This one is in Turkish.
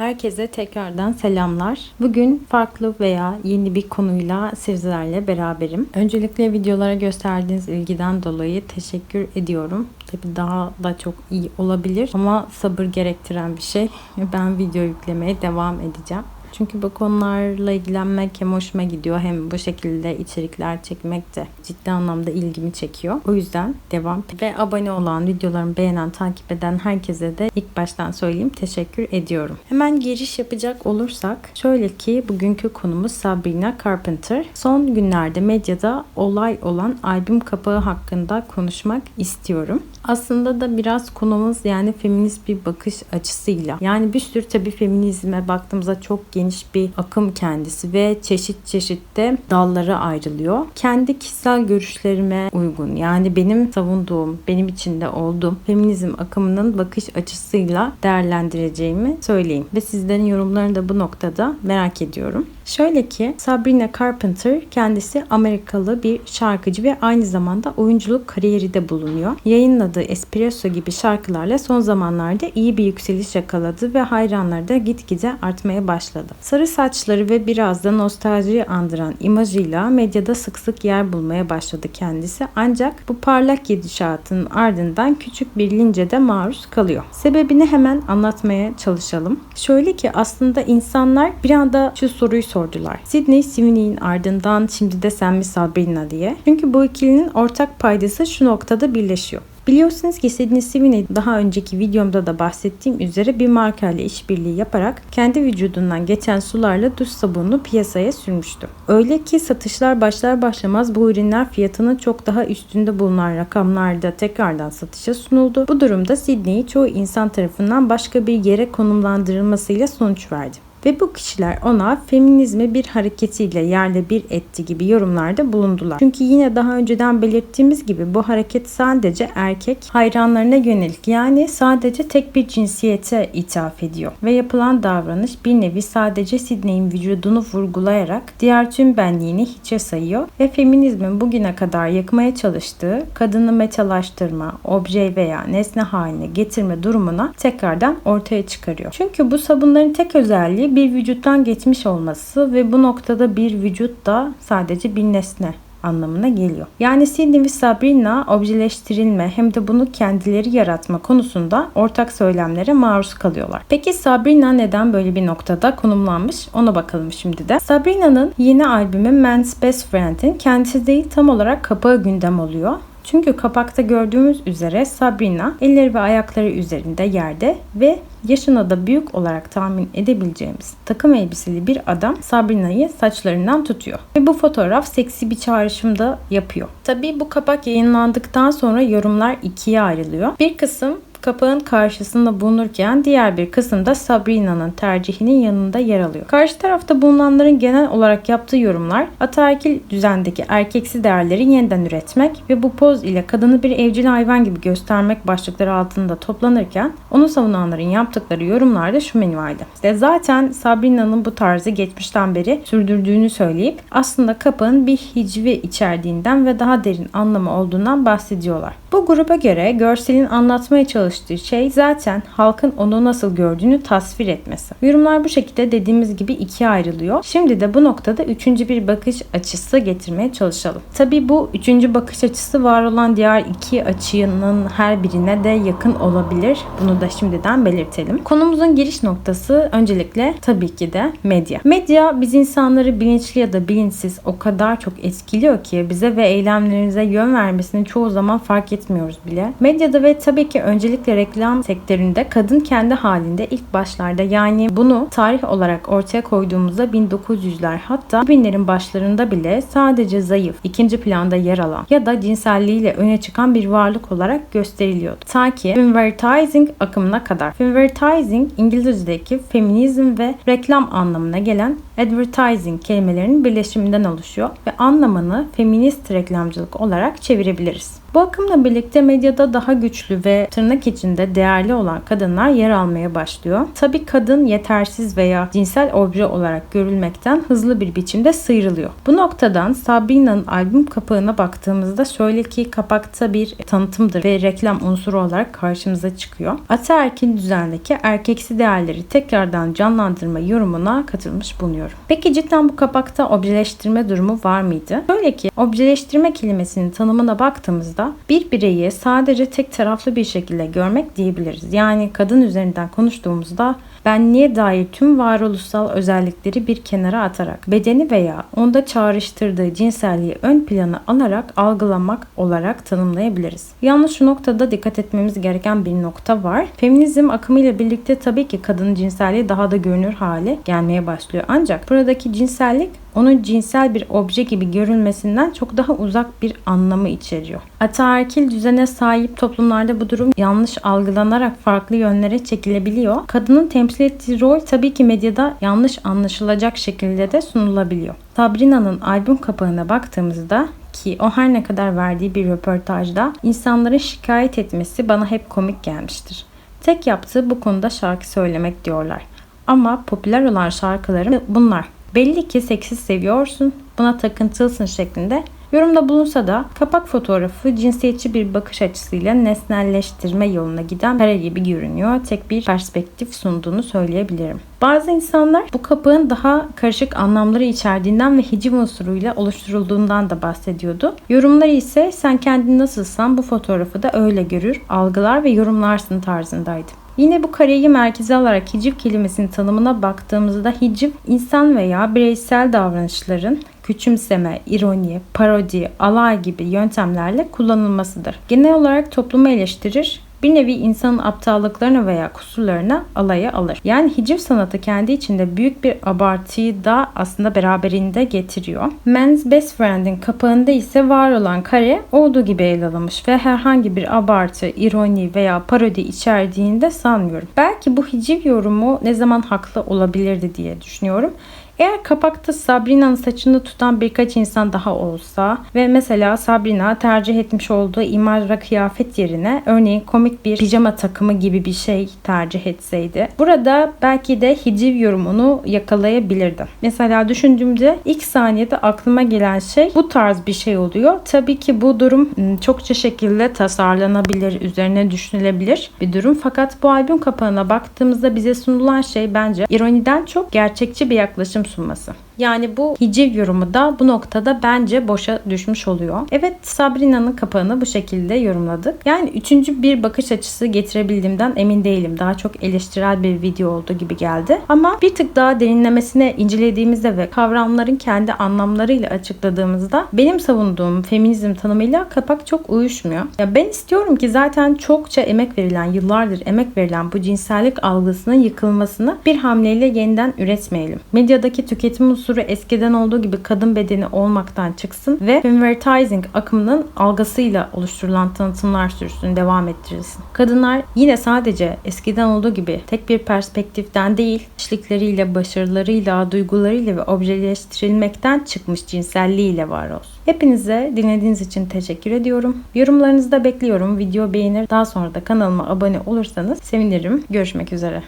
Herkese tekrardan selamlar. Bugün farklı veya yeni bir konuyla sizlerle beraberim. Öncelikle videolara gösterdiğiniz ilgiden dolayı teşekkür ediyorum. Tabii daha da çok iyi olabilir ama sabır gerektiren bir şey. Ben video yüklemeye devam edeceğim. Çünkü bu konularla ilgilenmek hem hoşuma gidiyor hem bu şekilde içerikler çekmek de ciddi anlamda ilgimi çekiyor. O yüzden devam ve abone olan, videolarımı beğenen, takip eden herkese de ilk baştan söyleyeyim teşekkür ediyorum. Hemen giriş yapacak olursak şöyle ki bugünkü konumuz Sabrina Carpenter. Son günlerde medyada olay olan albüm kapağı hakkında konuşmak istiyorum. Aslında da biraz konumuz yani feminist bir bakış açısıyla. Yani bir sürü tabii feminizme baktığımızda çok geniş bir akım kendisi ve çeşit çeşit de dallara ayrılıyor. Kendi kişisel görüşlerime uygun yani benim savunduğum, benim içinde olduğum feminizm akımının bakış açısıyla değerlendireceğimi söyleyeyim. Ve sizlerin yorumlarını da bu noktada merak ediyorum. Şöyle ki Sabrina Carpenter kendisi Amerikalı bir şarkıcı ve aynı zamanda oyunculuk kariyeri de bulunuyor. Yayınladığı Espresso gibi şarkılarla son zamanlarda iyi bir yükseliş yakaladı ve hayranları da gitgide artmaya başladı. Sarı saçları ve biraz da nostaljiyi andıran imajıyla medyada sık sık yer bulmaya başladı kendisi. Ancak bu parlak gidişatın ardından küçük bir lince de maruz kalıyor. Sebebini hemen anlatmaya çalışalım. Şöyle ki aslında insanlar bir anda şu soruyu sordular. Sidney Sweeney'in ardından şimdi de sen mi Sabrina diye. Çünkü bu ikilinin ortak paydası şu noktada birleşiyor. Biliyorsunuz ki Sidney Sweeney daha önceki videomda da bahsettiğim üzere bir markayla işbirliği yaparak kendi vücudundan geçen sularla duş sabununu piyasaya sürmüştü. Öyle ki satışlar başlar başlamaz bu ürünler fiyatının çok daha üstünde bulunan rakamlarda tekrardan satışa sunuldu. Bu durumda Sidney'i çoğu insan tarafından başka bir yere konumlandırılmasıyla sonuç verdi ve bu kişiler ona feminizmi bir hareketiyle yerle bir etti gibi yorumlarda bulundular. Çünkü yine daha önceden belirttiğimiz gibi bu hareket sadece erkek hayranlarına yönelik yani sadece tek bir cinsiyete ithaf ediyor. Ve yapılan davranış bir nevi sadece Sidney'in vücudunu vurgulayarak diğer tüm benliğini hiçe sayıyor ve feminizmin bugüne kadar yakmaya çalıştığı kadını metalaştırma, obje veya nesne haline getirme durumuna tekrardan ortaya çıkarıyor. Çünkü bu sabunların tek özelliği bir vücuttan geçmiş olması ve bu noktada bir vücut da sadece bir nesne anlamına geliyor. Yani Sidney ve Sabrina objeleştirilme hem de bunu kendileri yaratma konusunda ortak söylemlere maruz kalıyorlar. Peki Sabrina neden böyle bir noktada konumlanmış? Ona bakalım şimdi de. Sabrina'nın yeni albümü Man's Best Friend'in kendisi değil tam olarak kapağı gündem oluyor. Çünkü kapakta gördüğümüz üzere Sabrina elleri ve ayakları üzerinde yerde ve yaşına da büyük olarak tahmin edebileceğimiz takım elbiseli bir adam Sabrina'yı saçlarından tutuyor. Ve bu fotoğraf seksi bir çağrışımda yapıyor. Tabii bu kapak yayınlandıktan sonra yorumlar ikiye ayrılıyor. Bir kısım kapağın karşısında bulunurken diğer bir kısımda Sabrina'nın tercihinin yanında yer alıyor. Karşı tarafta bulunanların genel olarak yaptığı yorumlar ataerkil düzendeki erkeksi değerleri yeniden üretmek ve bu poz ile kadını bir evcil hayvan gibi göstermek başlıkları altında toplanırken onu savunanların yaptıkları yorumlarda şu minvalde. İşte zaten Sabrina'nın bu tarzı geçmişten beri sürdürdüğünü söyleyip aslında kapağın bir hicvi içerdiğinden ve daha derin anlamı olduğundan bahsediyorlar. Bu gruba göre görselin anlatmaya çalıştığı şey zaten halkın onu nasıl gördüğünü tasvir etmesi. Yorumlar bu şekilde dediğimiz gibi ikiye ayrılıyor. Şimdi de bu noktada üçüncü bir bakış açısı getirmeye çalışalım. Tabi bu üçüncü bakış açısı var olan diğer iki açının her birine de yakın olabilir. Bunu da şimdiden belirtelim. Konumuzun giriş noktası öncelikle tabii ki de medya. Medya biz insanları bilinçli ya da bilinçsiz o kadar çok etkiliyor ki bize ve eylemlerimize yön vermesini çoğu zaman fark etmiyoruz bile. Medyada ve tabii ki öncelikle reklam sektöründe kadın kendi halinde ilk başlarda yani bunu tarih olarak ortaya koyduğumuzda 1900'ler hatta 2000'lerin başlarında bile sadece zayıf, ikinci planda yer alan ya da cinselliğiyle öne çıkan bir varlık olarak gösteriliyordu. Ta ki Femvertising akımına kadar. Femvertising İngilizce'deki feminizm ve reklam anlamına gelen advertising kelimelerinin birleşiminden oluşuyor ve anlamını feminist reklamcılık olarak çevirebiliriz. Bu akımla birlikte medyada daha güçlü ve tırnak içinde değerli olan kadınlar yer almaya başlıyor. Tabi kadın yetersiz veya cinsel obje olarak görülmekten hızlı bir biçimde sıyrılıyor. Bu noktadan Sabrina'nın albüm kapağına baktığımızda şöyle ki kapakta bir tanıtımdır ve reklam unsuru olarak karşımıza çıkıyor. Ataerkil düzendeki erkeksi değerleri tekrardan canlandırma yorumuna katılmış bulunuyorum. Peki cidden bu kapakta objeleştirme durumu var mıydı? Şöyle ki objeleştirme kelimesinin tanımına baktığımızda bir bireyi sadece tek taraflı bir şekilde görmek diyebiliriz. Yani kadın üzerinden konuştuğumuzda benliğe dair tüm varoluşsal özellikleri bir kenara atarak bedeni veya onda çağrıştırdığı cinselliği ön plana alarak algılamak olarak tanımlayabiliriz. Yalnız şu noktada dikkat etmemiz gereken bir nokta var. Feminizm akımıyla birlikte tabii ki kadının cinselliği daha da görünür hale gelmeye başlıyor. Ancak buradaki cinsellik onun cinsel bir obje gibi görülmesinden çok daha uzak bir anlamı içeriyor. Ataerkil düzene sahip toplumlarda bu durum yanlış algılanarak farklı yönlere çekilebiliyor. Kadının temsil ettiği rol tabii ki medyada yanlış anlaşılacak şekilde de sunulabiliyor. Sabrina'nın albüm kapağına baktığımızda ki o her ne kadar verdiği bir röportajda insanların şikayet etmesi bana hep komik gelmiştir. Tek yaptığı bu konuda şarkı söylemek diyorlar. Ama popüler olan şarkılarım bunlar. Belli ki seksiz seviyorsun, buna takıntılısın şeklinde Yorumda bulunsa da kapak fotoğrafı cinsiyetçi bir bakış açısıyla nesnelleştirme yoluna giden kare gibi görünüyor. Tek bir perspektif sunduğunu söyleyebilirim. Bazı insanlar bu kapağın daha karışık anlamları içerdiğinden ve hiciv unsuruyla oluşturulduğundan da bahsediyordu. Yorumları ise sen kendini nasılsan bu fotoğrafı da öyle görür, algılar ve yorumlarsın tarzındaydı. Yine bu kareyi merkeze alarak hiciv kelimesinin tanımına baktığımızda hiciv insan veya bireysel davranışların küçümseme, ironi, parodi, alay gibi yöntemlerle kullanılmasıdır. Genel olarak toplumu eleştirir, bir nevi insanın aptallıklarını veya kusurlarını alaya alır. Yani hiciv sanatı kendi içinde büyük bir abartıyı da aslında beraberinde getiriyor. Men's Best Friend'in kapağında ise var olan kare olduğu gibi ele alınmış ve herhangi bir abartı, ironi veya parodi içerdiğini de sanmıyorum. Belki bu hiciv yorumu ne zaman haklı olabilirdi diye düşünüyorum. Eğer kapakta Sabrina'nın saçını tutan birkaç insan daha olsa ve mesela Sabrina tercih etmiş olduğu imaj ve kıyafet yerine örneğin komik bir pijama takımı gibi bir şey tercih etseydi. Burada belki de hiciv yorumunu yakalayabilirdim. Mesela düşündüğümde ilk saniyede aklıma gelen şey bu tarz bir şey oluyor. Tabii ki bu durum ıı, çokça şekilde tasarlanabilir, üzerine düşünülebilir bir durum. Fakat bu albüm kapağına baktığımızda bize sunulan şey bence ironiden çok gerçekçi bir yaklaşım እሱም መሰል Yani bu hiciv yorumu da bu noktada bence boşa düşmüş oluyor. Evet Sabrina'nın kapağını bu şekilde yorumladık. Yani üçüncü bir bakış açısı getirebildiğimden emin değilim. Daha çok eleştirel bir video olduğu gibi geldi. Ama bir tık daha derinlemesine incelediğimizde ve kavramların kendi anlamlarıyla açıkladığımızda benim savunduğum feminizm tanımıyla kapak çok uyuşmuyor. Ya ben istiyorum ki zaten çokça emek verilen, yıllardır emek verilen bu cinsellik algısının yıkılmasını bir hamleyle yeniden üretmeyelim. Medyadaki tüketim usulü unsuru eskiden olduğu gibi kadın bedeni olmaktan çıksın ve femvertising akımının algısıyla oluşturulan tanıtımlar sürüsünü devam ettirilsin. Kadınlar yine sadece eskiden olduğu gibi tek bir perspektiften değil, kişilikleriyle, başarılarıyla, duygularıyla ve objeleştirilmekten çıkmış cinselliğiyle var olsun. Hepinize dinlediğiniz için teşekkür ediyorum. Yorumlarınızı da bekliyorum. Video beğenir, daha sonra da kanalıma abone olursanız sevinirim. Görüşmek üzere.